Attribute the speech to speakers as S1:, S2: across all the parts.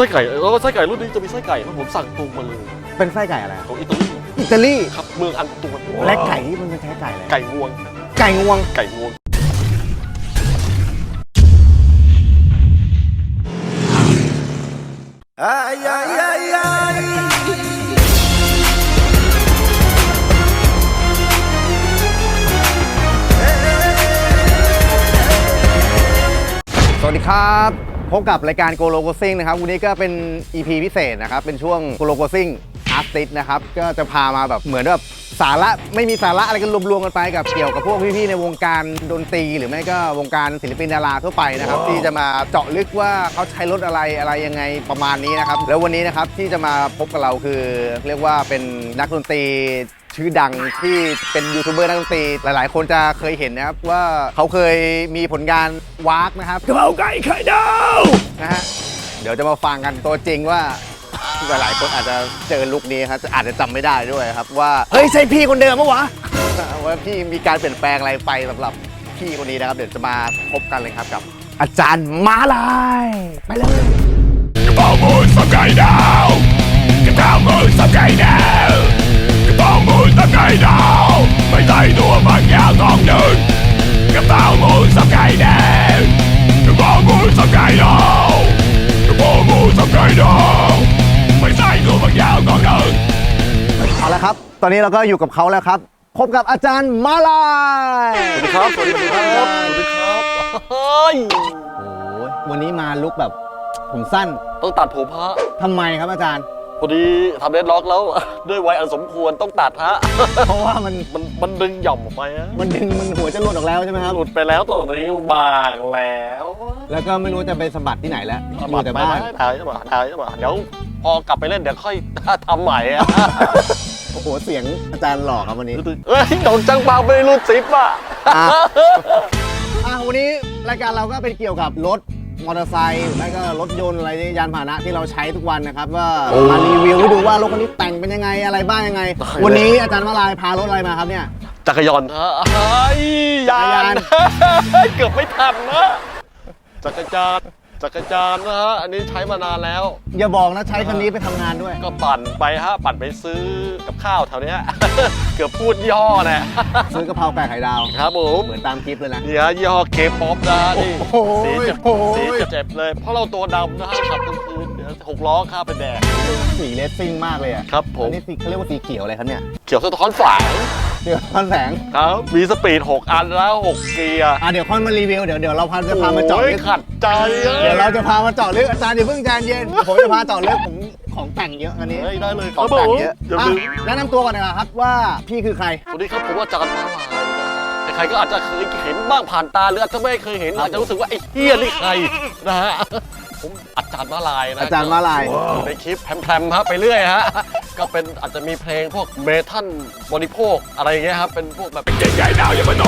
S1: ส้ไก่แล้วก็ไส้ไก่รุ่นนี้จะมีไส้ไก่ครับผมสั่งตรงมาเลย
S2: เป็นไส้ไก่อะไรอะ
S1: ของอิตาลี
S2: อิตาลี
S1: ครับเมืองอันตวน
S2: และไก่นี่มันเป็นใช้ไก่อะไร
S1: ไก่งวง
S2: ไก่งวง
S1: ไก่งวง
S2: สวัสดีครับ พบกับรายการโกโลโกซิ่งนะครับ วันนี้ก็เป็น EP พิเศษนะครับ เป็นช่วงโกโลโกซิ่งอาร์ติสนะครับ ก็จะพามาแบบเหมือนแบบสาระไม่มีสาระอะไรกันรวมๆกันไปกับเกี่ยวกับพวกพี่ๆในวงการดนตรี หรือไม่ก็วงการศิลปินดาราทั่วไปนะครับ ที่จะมาเจาะลึกว่าเขาใช้รถอะไรอะไรยังไงประมาณนี้นะครับ แล้ววันนี้นะครับที่จะมาพบกับเราคือเรียกว่าเป็นนักดนตรี ชื่อดังที่เป็นยูทูบเบอร์นักดนตรีหลาย ๆ คนจะเคยเห็นนะครับว่าเขาเคยมีผลงานวากนะครับกระเพราไก่ไข่ดาวนะฮะเดี๋ยวจะมาฟังกันตัวจริงว่า หลาย ๆ คนอาจจะเจอลุคนี้ครับอาจจะจำไม่ได้ด้วยครับ ว่าเฮ้ยใช่พี่คนเดิมปะวะ ว่าพี่มีการเปลี่ยนแปลงอะไรไปสำหรับพี่คนนี้นะครับ เดี๋ยวจะมาพบกันเลยครับกับ อาจารย์มาลายไปเลย
S3: กระเป๋ามือสับไก่ดาวกระเป๋ามือสับไก่ดาว กระเป๋ามือสับไก่ดาวไม่ใช่ตัวบางอย่างของหนึ่งกระเป๋ามือสับไก่ดาวกระเป๋ามือสับไก่ดาวกระเป๋ามือสับไก่ดาวไม่ใช่ตัวบางอย่างของหนึ่ง
S2: เอาละครับ ตอนนี้เราก็อยู่กับเขาแล้วครับพบกับอาจารย์มาลาย
S1: สวัสดีครับ สวัสดีครับ สวัสดีครับเฮ้ย
S2: โอ้ยวันนี้มาลุกแบบผมสั้น
S1: ต้องตัดผมพระ
S2: ทำไมครับอาจารย์
S1: พอดีทำเดดล็อกแล้ว ด้วยวัยอันสมควรต้องตัดฮะ
S2: เพราะว่ามัน
S1: มันมันดึงหย่อมออกไปฮะ
S2: มันดึงมันหัวจะหลุดออกแล้วใช่ไหมครับ
S1: หลุดไปแล้วตัวนี้บางแล้ว
S2: แล้วก็ไม่รู้จะไปสะบัดที่ไหนแล้วอยู่แต่
S1: ไป
S2: บ้าน
S1: ได้ได้ใช่ป่ะได้ใช่ป่ะเดี๋ยวพอกลับไปเล่นเดี๋ยวค่อยทำใหม่อะ
S2: โอ้โหเสียงอาจารย์หล่อครับวันนี้
S1: เอ้ยโดนจังบางไม่รู้ซิปอะ
S2: อะอะวันนี้รายการเราก็เป็นเกี่ยวกับรถ มอเตอร์ไซค์หรือไม่ก็รถยนต์อะไรยานพาหนะที่เราใช้ทุกวันนะครับว่ามารีวิวให้ดูว่ารถคันนี้แต่งเป็นยังไงอะไรบ้างยังไง วันนี้อาจารย์มาลายพารถอะไรมาครับเนี่ย
S1: จักรยานฮะเฮ้ยยา
S2: จักรยาน
S1: นเกือบไม่ทันนะจักรยาน จักรยานนะฮะ อันนี้ใช้มานานแล้ว
S2: อย่าบอกนะใช้คันนี้ไปทำงานด้วย
S1: ก็ปั่นไปฮะ ปั่นไปซื้อกับข้าวแถวเนี้ย เกือบพูดยี่ห้อแน่
S2: ซื้อกะเพราไก่ไข่ดาว
S1: ครับผม
S2: เหมือนตามคลิปเลยนะ
S1: นี่ฮะยี่ห้อเคป๊อปนะนี่
S2: โอ้โห
S1: สีเจ็บ
S2: โอ้โห
S1: สีเจ็บๆเลย เพราะเราตัวดำนะฮะขับกลางคืนเดี๋ยวหกล้อข้ามไปแดด
S2: สีเลสซิ่งมากเลยอะ
S1: ครับผม
S2: อันนี้สีเขาเรียกว่าสีเขียวอะไรครับเนี่ย
S1: เขียวสะท้อนแสง
S2: เดี๋ยวคอนแสง
S1: ครับมีสปีด 6 อันแล้ว 6 เกียร์
S2: อะเดี๋ยวค่อยมารีวิวเดี๋ยวเดี๋ยวเราพาจะพามาเจาะ
S1: โอ้ย
S2: ลึก
S1: ขัดใจอะ
S2: เดี๋ยวเราจะพามาเจาะลึกอาจารย์อย่าเพิ่งใจเย็นผมจะพาเจาะลึกผมของแต่งเยอะอันนี้
S1: เฮ้ยได้เลยค
S2: ข
S1: รั
S2: อบง
S1: ผ
S2: แต่ง
S1: ม
S2: เยอะ
S1: อย่า
S2: อะ
S1: ลืม
S2: แนะนำตัวก่อนนะครับว่าพี่คือใคร
S1: สวัสดีครับผมว่าจารย์มาลายนะใครๆก็อาจจะเคยเห็นบ้างผ่านตาหรืออาจจะไม่เคยเห็นอาจจะรู้สึกว่าไอ้เฮียนี่ใครนะฮะผมอาจารย์มาลายนะ
S2: อาจารย์มาลาย
S1: อยู่ในคลิปแพรมๆฮะไปเรื่อยฮะ ก็เป็นอาจจะมีเพลงพวกเมทัลบริโภคอะไรอย่างเงี้ยครับเป็นพวกแบบ
S3: เก่งไก่ดาวอย่ามาโน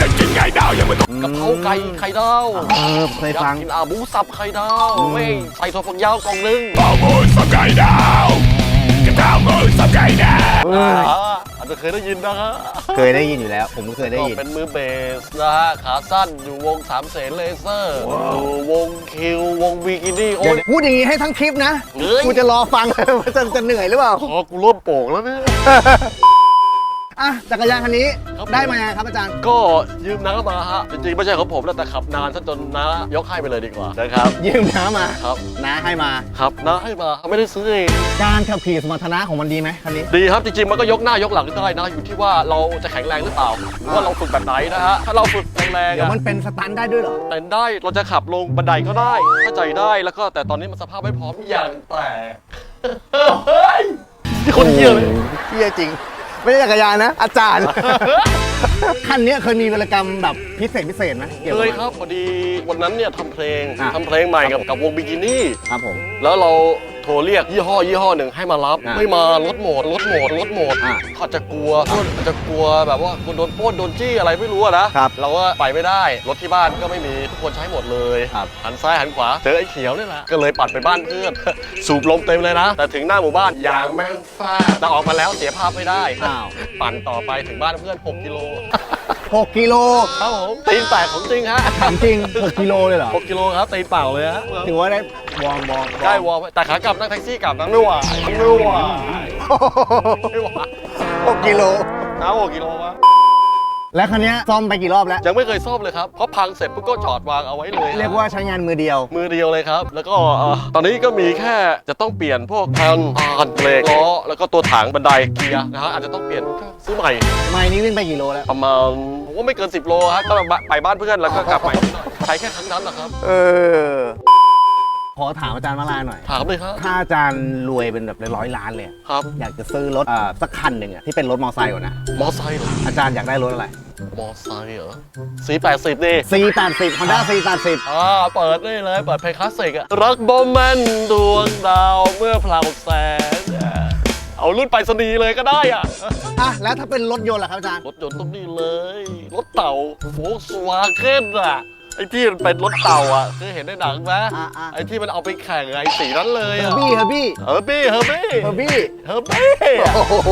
S3: จะกินไก่ดาวอย่ามาโน
S1: กะเพราไก่ไข่ดาว
S2: เออเคย
S1: อยา
S2: ฟั
S1: ก
S2: ง
S1: กินอาบูสับไข่ดาวไม่ใส่ถั่วฝักยาวกล่องนึง
S3: กระเป๋ามือสับไก่ดาวกระ เจ้ามือสับไก่ดาว
S2: เออ
S1: อ่าอาจจะเคยได้ยินนะฮะ
S2: เคยได้ยินอยู่แล้ว ผมก็เคยได้
S1: ก็
S2: ยิน
S1: เป็นมือเบสนะฮะขาสั้นอยู่วงสามเสนเลเซอร์อยู่วงคิววงบิกินี่โอ้
S2: ย พูดอย่างนี้ให้ทั้งคลิปนะ
S1: เฮ้ย
S2: กูจะรอฟัง ว่าจะจะเหนื่อยหรือเปล่า
S1: คอกูร่วมโป่งแล้วเนี่ย
S2: อะจักรยานคันนี้
S1: ครับผม
S2: ได้มายังไงครับอาจารย์
S1: ก็ยืมน้ามาฮะ จริงๆ ไม่ใช่ของผมแล้วแต่ขับนานซะจนน้ายกให้ไปเลยดีกว่านะครับ
S2: ยืมน้ามา
S1: ครับ
S2: น้าให้มา
S1: ครับน้าให้มาไม่ได้ซื้อเอง
S2: การขับขี่สมรรถนะของมันดีไหมคันนี้
S1: ดีครับจริงๆ มันก็ยกหน้ายกหลังได้นะอยู่ที่ว่าเราจะแข็งแรงหรือเปล่าหรือว่าเราฝึกแบบไหนนะฮะถ้าเราฝึกแรงๆ
S2: เดี๋ยว
S1: อะ
S2: มันเป็นสตันได้ด้วยเหรอ
S1: เต้นได้เราจะขับลงบันไดก็ได้เข้าใจได้แล้วก็แต่ตอนนี้มันสภาพไม่พร้อมอย่างแต่เฮ้ยนี่คนเหี้ยเลย
S2: เฮียจริง ไม่ใช่จักรยานนะ อาจารย์คันเนี้ยเคยมีวรรกรรมแบบพิเศษพิเศษไหมกี่ว
S1: เค
S2: กับ
S1: ย
S2: มัน
S1: ครับพอดีวันนั้นเนี่ยทำเพลง
S2: อะ
S1: ทำเพลงใหม่กับกับวงบิกินี่
S2: ครับผม
S1: แล้วเรา โทรเรียกยี่ห้อยี่ห้อหนึ่งให้มารับ
S2: อะ
S1: ไม่มาลดโหมดลดโหมดลดโหมด
S2: อะ
S1: เขาจะกลัวเขาจะกลัวแบบว่าคนโดนปล้นโดนจี้อะไรไม่รู้อะนะครับ เราก็ไปไม่ได้รถที่บ้านก็ไม่มีทุกคนใช้หมดเลย
S2: ครับ
S1: หันซ้ายหันขวาเจอไอ้เขียวนี่แหละก็เลยปัดไปบ้านเพื่อน สูบลมเต็มเลยนะ แต่ถึงหน้าหมู่บ้านยางแม่งฟาดแต่ออกมาแล้วเสียภาพไม่ได้
S2: อ้าว
S1: ปั่นต่อไปถึงบ้านเพื่อน 6 กิโล
S2: 6กิโล
S1: ครับผมตีนแตกของจริงฮะ
S2: ถามจริง 6กิโลเลยเหรอ
S1: 6กิโลครับตีนเปล่าเลยฮะ
S2: ถือว่าได้วอร์มวอร์ม
S1: ได้วอร์มแต่ขากลับนั่งแท็กซี่กลับนั่งไม่ไหวไม่ไหวไม่ไหว
S2: 6กิโล
S1: น้ำหกกิโลวะ
S2: แล้วคันเนี้ยซ่อมไปกี่รอบแล้ว
S1: ยังไม่เคยซ่อมเลยครับเพราะพังเสร็จปุ๊บก็จอดวางเอาไว้เลย
S2: เรียกว่าใช้งานมือเดียว
S1: มือเดียวเลยครับ แล้วก็เอ่อตอนนี้ก็มีแค่จะต้องเปลี่ยนพวกแผ่นอ่านเบรกล้อแล้วก็ตัวถังบันไดเกียร์นะฮะอาจจะต้องเปลี่ยนซื้อใหม่
S2: ไม้นี้วิ่งไปกี่โลแล้ว
S1: ประมาณผม ว่าไม่เกิน 10 โลครับก็ไปบ้านเพื่อนแล้วก็กลับไปใช้แค่ครั้งนั้นแหละครับ
S2: เออ ขอถามอาจารย์มาลาหน่อย
S1: ถามเลยครับ
S2: ถ้าอาจารย์รวยเป็นแบบร้อยๆล้านเลย
S1: ครับ
S2: อยากจะซื้อรถอ่าสักคันหนึ่งอะที่เป็นรถมอเตอร์ไซค์ก่อนนะ
S1: มอไซค์เหรอ
S2: อาจารย์อยากได้รถอะไร
S1: มอไซค์เหรอสีแปดสิบดิ
S2: C80 Honda C80
S1: อ่าเปิดได้เลย เปิดเพลงคลาสสิกอะรักบอมแมนดวงดาวเมื่อพลาวแสง เอารุ่นไปรษณีย์เลยก็ได้อะ
S2: อะแล้วถ้าเป็นรถยนต์ล่ะครับอาจารย์
S1: รถยนต์ต้องนี่เลย รถเต่าโฟล์สวาเกนอะไอ้ที่มันเป็นรถเต่าอะเคยเห็นในหนังไหม
S2: อะอะ
S1: ไอ้ที่มันเอาไปแข่งไอ้สีนั้นเลย
S2: เฮอ
S1: อะ
S2: ร์บี้เฮอร์บี้
S1: เฮอร์บี้เฮอร์บี้
S2: เฮอร์บี้
S1: เฮอร์บี้อะ
S2: โอ้โห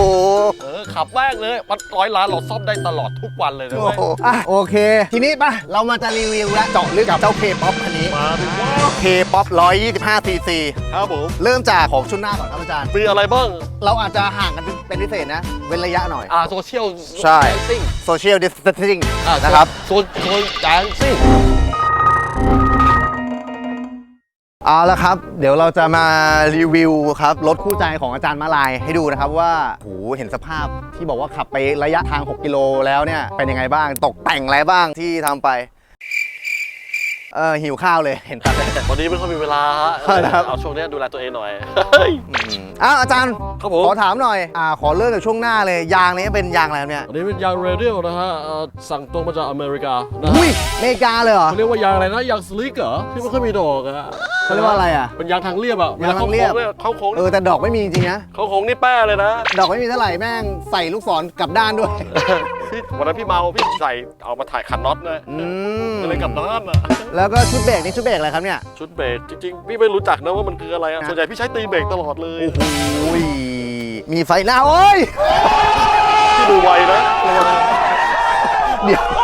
S1: เออ ขับแม่งเลยมันร้อยล้านเราซ่อมได้ตลอดทุกวันเลยนะ
S2: โอ้
S1: เว้ย
S2: โหอะโอเค ทีนี้ป่ะ เรามาจะรีวิวและเจาะลึกกับเจ้า K-POP คันนี้
S1: มาดูว่า
S2: K-POP 125 cc
S1: ครับผม
S2: เริ่มจากของชุดหน้าก่อนครับอาจารย์
S1: มีอะไรบ้าง
S2: เราอาจจะห่างกันเป็นพิเศษนะ เว้นระยะหน่อย
S1: อ่าโซเชียล
S2: ใช่
S1: ซิ่ง
S2: Social Distancing
S1: อ่า
S2: นะครับ
S1: โซโซแจงซิ่ง
S2: เอาละครับ เดี๋ยวเราจะมารีวิวครับรถคู่ใจของอาจารย์มาลายให้ดูนะครับว่าโหเห็นสภาพที่บอกว่าขับไประยะทาง 6 กิโลแล้วเนี่ยเป็นยังไงบ้าง ตกแต่งอะไรบ้างที่ทำไป เออหิวข้าวเลยเห็นตัดเลย
S1: วันนี้ไม่ค่อยมีเวลาฮะ
S2: ครับ
S1: เอาช่วงนี้ดูแลตัวเองหน่อย
S2: อ้าวอาจารย์
S1: ครับผม
S2: ขอถามหน่อยอ่าขอเริ่มจากช่วงหน้าเลยยางนี้เป็นยางอะไรครับเนี่ย
S1: อันนี้เป็นยางเรเดียลนะฮะเอ่อสั่งตรงมาจากอเมริกานะ
S2: อุ้ยอเมริกาเลยเหรอ
S1: เขาเรียกว่ายางอะไรนะยางสลิกเหรอที่ไม่ค่อยมีดอกอะ
S2: เขาเรียกว่าอะไรอะ
S1: เป็นยางทางเรียบอะ
S2: ยางทางเรียบ
S1: วลเข้าโค้ง
S2: เออแต่ดอกไม่มีจริงๆนะ
S1: เข้าโค้งนี่แป้เลยนะ
S2: ดอกไม่มีเท่าไหร่แม่งใส่ลูกศรกลับด้านด้วย
S1: พี่วันนั้นพี่เมาพี่ใส่เอามาถ่ายคันน็อตนะ
S2: อืม
S1: ก็เลยกลับด้านอะ
S2: แล้วก็ชุดเบรกนี่ชุดเบรกอะไรครับเนี่ย
S1: ชุดเบรกจริงๆพี่ไม่รู้จักนะว่ามันคืออะไรอะส่วนใหญ่พี่ใช้ตีเบรกตลอดเลย
S2: โอ้ยมีไฟหน้าโอ้ย
S1: พี่ดูไวนะ
S2: เดี๋ยว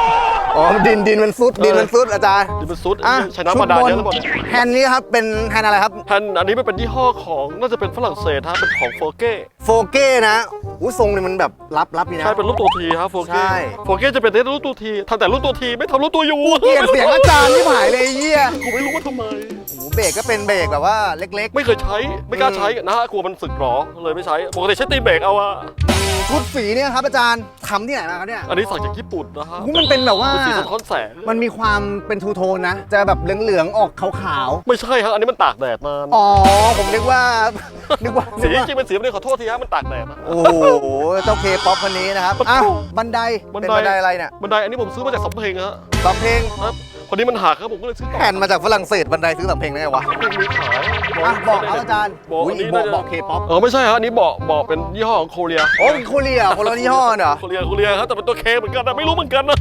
S2: อ๋อดินดินมันซุดดินมันซุดอาจารย์
S1: นี่มันซุด
S2: อะ
S1: ใช้น้ำบาดาลเยอะแล้วหมดเนี่ย
S2: แฮนด์นี้ครับเป็นแฮนด์อะไรครับ
S1: แผ่นอันนี้มันเป็นยี่ห้อของน่าจะเป็นฝรั่งเศสฮะเป็นของโฟเก้
S2: โฟเก้นะอู้ทรงเนี่ยมันแบบรับรับดีนะ
S1: ใช่เป็นรูปตัวทีครับโฟ
S2: ใช่
S1: เก้โฟเก้จะเป็นรูปตัวทีทำแต่รูปตัวทีไม่ทำรูปตัวยู
S2: เกลียดเสียงอาจารย์ที่หายเลยไอ้เหี้ย
S1: กูไม่รู้ว่าทำไม
S2: โอ้โหเบรกก็เป็นเบรกแบบว่าเล็ก
S1: ไม่เคยใช้ไม่กล้าใช้นะฮะกลัวมันสึกหรอเลยไม่ใช้ปกติใช้ตีเบรกเอาอะ
S2: ๆชุดสีเนี่ยครับอาจารย์ ทำที่ไหนมาครับเนี่ย
S1: อันนี้สั่งจากญี่ปุ่นนะฮะ
S2: โอ้โหมันเป็นแบบว่า
S1: เป็นสีสะท้อนแสง
S2: มันมีความเป็นทูโทนนะ จะแบบเหลืองๆ ออกขาว
S1: ไม่ใช่ฮะอันนี้มันตากแดดนาน
S2: ๆอ๋อ ผมนึกว่า นึกว่า
S1: สี
S2: นึก
S1: จ
S2: ว่า
S1: ริงๆเป็นสีไม่ได้ขอโทษทีฮะมันตากแดดนะ
S2: โอ้โห เจ้าเคป๊อปคนนี้นะครับ อ้าว บันได
S1: บันได
S2: เป็นบันไดอะไรเนี่ย
S1: บันไดอันนี้ผมซื้อมาจากสำเพ็งฮะ
S2: สำเพ็ง
S1: ครับ พอดีมันหักครับผมก็เลยซื้อต่อ
S2: แผ่นมาจากฝรั่งเศสบันไดซื้อสำเพ็งได้ไงวะ
S1: ไม่มีขาย
S2: อะบอกครับอาจารย์
S1: บอก
S2: อุ้
S1: อั
S2: ย
S1: นนี้
S2: บอ
S1: น่ากจะ
S2: บอกเคป๊อป
S1: เออไม่ใช่ฮะอันนี้บอกบอกเป็นยี่ห้อของโคเรีย
S2: โอ้เป็นโคเรียคนละยี่ห้อเหรอ
S1: โคเรียโคเรียครับแต่เป็นตัวเคเหมือนกันนะไม่รู้เหมือนกันนะ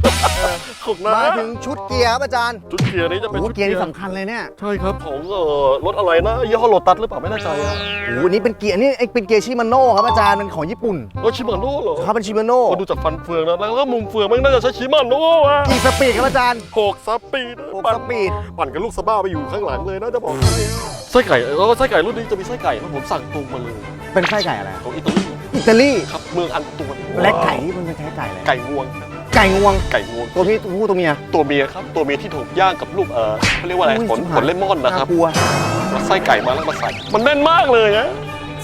S1: ขุกนะ
S2: มาถึงชุดเกียร์ครับอาจารย์
S1: ชุดเกียร์นี้จะเป็น
S2: โอ้
S1: ชุด
S2: เกียร์นี่สำคัญเลยเนี่ย
S1: ใช่ครับของเอ่อรถอะไรนะยี่ห้อโลตัสหรือเปล่าไม่แน่ใจอะ
S2: โอ้โหนี่เป็นเกียร์นี่ไอ้เป็นเกียร์ชิมาโน่ครับอาจารย์เป็นของญี่ปุ่น
S1: รถชิมาโน่เหรอ
S2: ครับเป็นชิมาโน่
S1: พอดูจากฟันเฟืองนะแล้วก็มุมเฟืองมันน่าจะใช้ชิมาโน่อะ
S2: กี่สปีดครับอาจารย์
S1: หกซับปีด
S2: หก
S1: ปั่น
S2: สปีด
S1: ปั่นกับลูกสะบ้าไปอยู่ข้างหลังเลยนะจะบอกให้ไส้ไก่แล้วก็ไส้ไก่รุ่นนี้จะมีไส้ไก่นะผมสั่งตรงมาเลย
S2: เป็นไส้ไก่อะไร
S1: ของอิตาลี
S2: อิตาลี
S1: ครับเมืองอันตวน
S2: และไก่นี่มันเป็นไก่ไก่อะไร
S1: ไก่งวง
S2: ไก่งวง
S1: ไก่งวง
S2: ตัวพี่ผู้ตัวเมีย
S1: ตัวเมียครับตัวเมียที่ถูกย่างกับลูกเออเขาเรียกว่าอะไร
S2: อุ้ย
S1: ผล
S2: ชิบ
S1: ผ
S2: หาย
S1: ลเลมอนนะครับา
S2: กลัว
S1: มาไส้ไก่มาแล้วมาใส่มันแน่นมากเลยนะ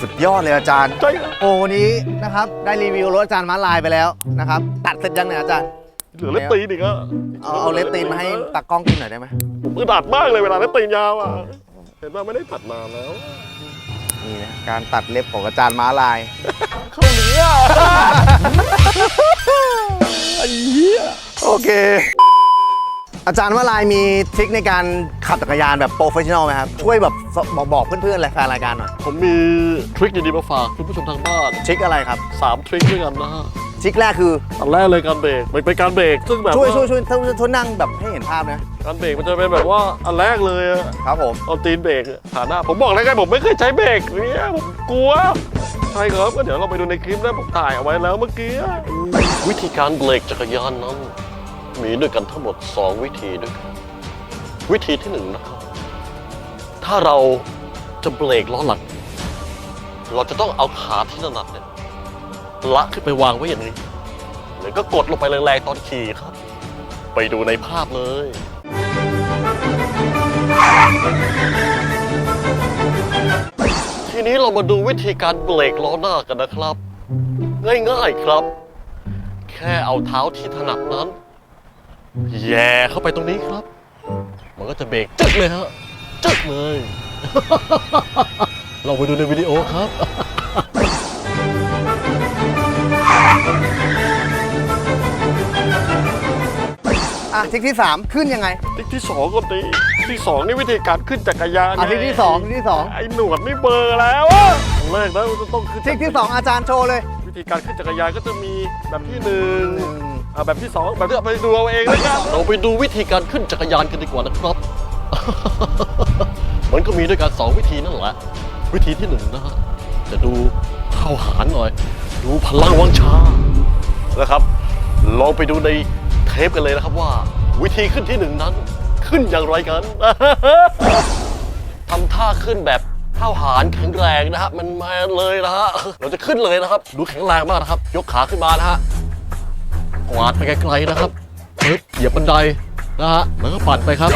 S2: สุดยอดเลยอาจารย์
S1: ใช่ครับ
S2: โอ้วันนี้นะครับ ได้รีวิวรถอาจารย์ม้าลายไปแล้วนะครับ ตัดเสร็จยังเนี่ยอาจารย์
S1: เหลือเล็บตีนอีกอะ
S2: เอาเอาเลสตีนมาให้ตากล้องกินหน่อยได้ไหม
S1: ผมอึดอัดมากเลยเวลาเล็บตีนยาวอะเห็นว่าไม่ได้ตัดนานแล้ว
S2: นี่นะการตัดเล็บของอาจารย์ม้าลาย
S1: เข้าเนี้ยไอ้เหี้ย
S2: โอเค อาจารย์ม้าลายมีทริคในการขับจักรยานแบบโปรเฟชชั่นอลไหมครับ ช่วยแบบบอกบอกเพื่อนๆและแฟนรายการหน่อย
S1: ผมมีทริคดีๆมาฝากคุณผู้ชมทางบ้าน
S2: ทริคอะไรครับ
S1: สามทริคด้วยกันนะฮะ
S2: ทริคแรกคือ
S1: อันแรกเลยการเบรกมันเป็นการเบรกซึ่งแบบ
S2: ช่วยช่วยาช่วยช่วยช่วยนั่งแบบให้เห็นภาพนะ
S1: การเบรกมันจะเป็นแบบว่าอันแรกเลยอะ
S2: ครับผม
S1: เอาตีนเบรกหาหน้าผมบอกแล้วไงผมไม่เคยใช้เบรกเนี่ยผมกลัวใช่ครับก็เดี๋ยวเราไปดูในคลิปนะผมถ่ายเอาไว้แล้วเมื่อกี้วิธีการเบรกจักรยานนั้นมีด้วยกันทั้งหมด 2 วิธีด้วยกันวิธีที่หนึ่งนะครับถ้าเราจะเบรกล้อหลังเราจะต้องเอาขาที่ถนัดเนี่ย ละขึ้นไปวางไว้อย่างนี้แล้วก็กดลงไปแรงๆตอนขี่ครับ ไปดูในภาพเลยทีนี้เรามาดูวิธีการเบรกล้อหน้ากันนะครับ ง่ายๆครับ แค่เอาเท้าที่ถนัดนั้น แย่เข้าไปตรงนี้ครับ มันก็จะเบรกจึ๊กเลยฮะจึ๊กเลย เราไปดูในวิดีโอครับ
S2: อะทริกที่ 3 ขึ้นยังไง
S1: ทิกที่สองก็ดีที่สองนี่วิธีการขึ้นจักรยาน
S2: อะทริกที่2ทริกที่
S1: ไอ้หนวดนี่เบลอร์แล้วอะแรกนะมันจะต้องขึ้น
S2: 2ทริกที่ 2 อาจารย์โชว์เลย
S1: วิธีการขึ้นจักรยานก็จะมีแบบที่หนึ่งอ่าแบบที่สองแบบที่ไปดูเอาเองนะครับเราไปดูวิธีการขึ้นจักรยานกันดีกว่านะครับ มันก็มีด้วยกันสองวิธีนั่นแหละ วิธีที่หนึ่งนะฮะจะดูเข้าหารหน่อย ดูพลังวังชานะครับ ลองไปดูในเทปกันเลยนะครับว่า วิธีขึ้นที่หนึ่งนั้น ขึ้นอย่างไรกัน ทำท่าขึ้นแบบข้าหารแข็งแรงนะฮะมันมาเลยนะฮะเราจะขึ้นเลยนะครับ ดูแข็งแรงมากนะครับ ยกขาขึ้นมานะฮะกวาดไปไกลๆนะครับปึ๊บเหยียบบันไดนะฮะแล้วก็ปั่นไปครับ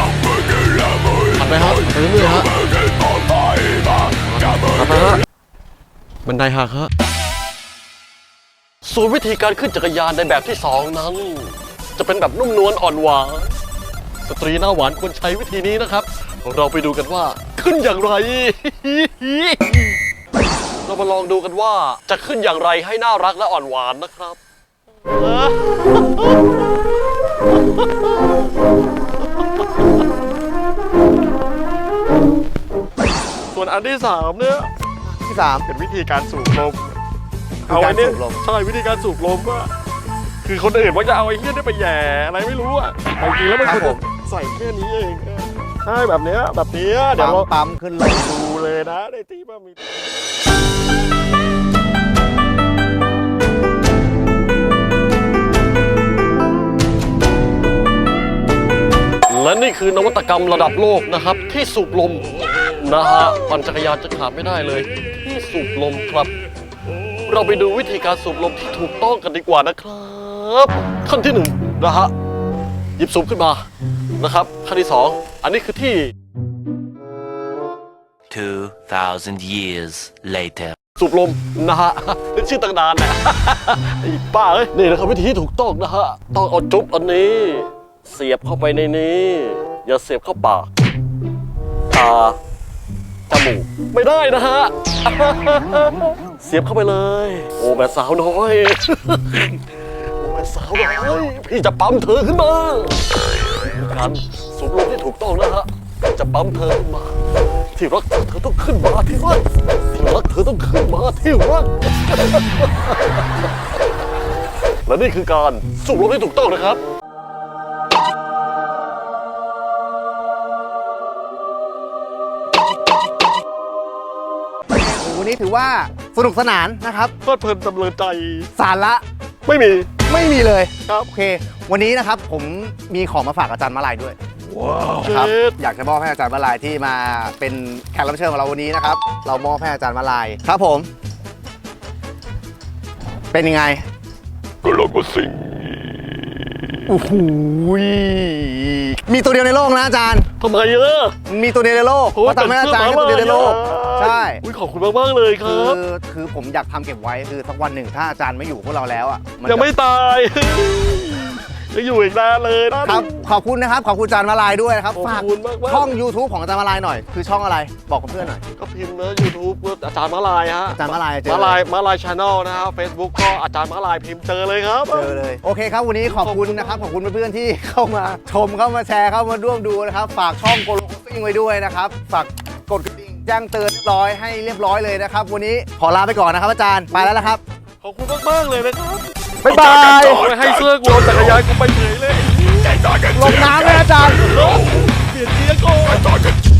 S1: ปั่นไปครับไปเรื่อยๆฮะปั่นไปฮะบันไดหักฮะ ส่วนวิธีการขึ้นจักรยานในแบบที่สองนั้น จะเป็นแบบนุ่มนวลอ่อนหวาน สตรีหน้าหวานควรใช้วิธีนี้นะครับ เราไปดูกันว่าขึ้นอย่างไร เรามาลองดูกันว่าจะขึ้นอย่างไรให้น่ารักและอ่อนหวานนะครับส่วนอันที่สามเนี่ย
S2: ที่สาม
S1: เป็นวิธีการสูบลม
S2: คือการ
S1: ไอ้เนี่ย
S2: สูบลม
S1: ใช่วิธีการสูบลมก็ คือคนอื่นว่าจะเอาไอ้เหี้ยนี่ไปแหย่อะไรไม่รู้อะแต่จริงๆแล้วมัน
S2: ครั
S1: คว
S2: บ
S1: ร
S2: ผ
S1: จะ
S2: ม
S1: ใส่แค่นี้เองเออใช่แบบเนี้ยแบบเนี้ย
S2: 3
S1: เดี๋ยว
S2: ปั๊ม
S1: เรา
S2: ปั๊มขึ้นลง
S1: ดูเลยนะในที่ว่ามี และนี่คือนวัตกรรมระดับโลกนะครับ ที่สูบลมนะฮะปั่นจักรยานจะขาดไม่ได้เลย ที่สูบลมครับ เราไปดูวิธีการสูบลมที่ถูกต้องกันดีกว่านะครับ ขั้นที่หนึ่งนะฮะหยิบสูบขึ้นมานะครับ ขั้นที่สองอันนี้คือที่
S4: 2,000 years later.
S1: สูบลมนะฮะ เป็นชื่อตั้งนานแหละไอ้ป้าเอ้ยนี่นะครับวิธีที่ถูกต้องนะฮะ ต้องเอาจุ๊บอันนี้ เสียบเข้าไปในนี้ อย่าเสียบเข้าปากตาจมูกไม่ได้นะฮะ เสียบเข้าไปเลย โอ้แม่สาวน้อย โอ้แม่สาวน้อยพี่จะปั๊มเธอขึ้นมาการสูบลมที่ถูกต้องนะฮะจะปั๊มเธอขึ้นมา ที่รักเธอต้องขึ้นมาที่รักที่รักเธอต้องขึ้นมาที่รักและนี่คือการสูบลมที่ถูกต้องนะครับ
S2: วันนี้ถือว่า สนุกสนานนะครับ
S1: เพลิดเพลินจำเริญใจ
S2: สาระ
S1: ไม่มี
S2: ไม่มีเลย
S1: ครับ
S2: โอเค วันนี้นะครับผมมีของมาฝากอาจารย์มาลายด้วย
S1: ว้าว
S2: ครับ
S1: เจ็ด
S2: อยากจะมอบให้อาจารย์มาลายที่มาเป็นแขกรับเชิญของเราวันนี้นะครับ เรามอบให้อาจารย์มาลายครับผม เป็นยังไง
S3: ก็เราก็สิ่ง
S2: โอ้โหยมีตัวเดียวในโลกนะอาจารย์
S1: ทำไมเยอะ
S2: มีตัวเดียวในโลกว่าทำให้อาจารย์แค่ตัวเดียวในโลกใช่
S1: อุ้ยขอบคุณมากๆเลยค
S2: คื
S1: รั
S2: อบคือผมอยากทำเก็บไว้คือสักวันหนึ่งถ้าอาจารย์ไม่อยู่พวกเราแล้วอะน
S1: ยัง
S2: จะ
S1: ไม่ตาย ยังอยู่อีกนานเลยนะ ครับ
S2: ขอบคุณนะครับ ขอบคุณอาจารย์มาลายด้วยนะครับ
S1: ขอบ
S2: ฝาก
S1: คุณมากๆ
S2: ช่อง YouTube ของอาจารย์มาลายหน่อย คือช่องอะไร บอกเพื่อนๆหน่อย
S1: ก็พิมพ์นะ YouTube ว่าอาจารย์มาลายฮะ
S2: อาจารย์มาลายเจอ
S1: มา
S2: เล
S1: ลาย
S2: ย
S1: มาลายชาแนลนะครับ Facebook ก็อาจารย์มาลายพิมพ์เจอเลยครับ
S2: เจอเลย โอเคครับ วันนี้ขอบคุณนะครับ ขอบคุณเพื่อนๆที่เข้ามาชม เข้ามาแชร์ เข้ามาร่วมดูนะครับ ฝากช่องโกโลซิ่งไว้ด้วยนะครับ ฝากกดกระดิ่งแจ้งเตือนเรียบร้อยให้เรียบร้อยเลยนะครับ วันนี้ขอลาไปก่อนนะครับอาจารย์ ไปแล้วนะครับ
S1: ขอบคุณมากๆเลยนะครับ
S2: บ๊ายบาย
S1: โอ้ยให้เสื้อกูเอาจักรยานกูไปเฉยเลย
S3: ใจต่อกัน
S2: ลงน้ำเลยอาจารย์
S1: เปลี่ยนเกียร์ก่อน
S3: ต่อกัน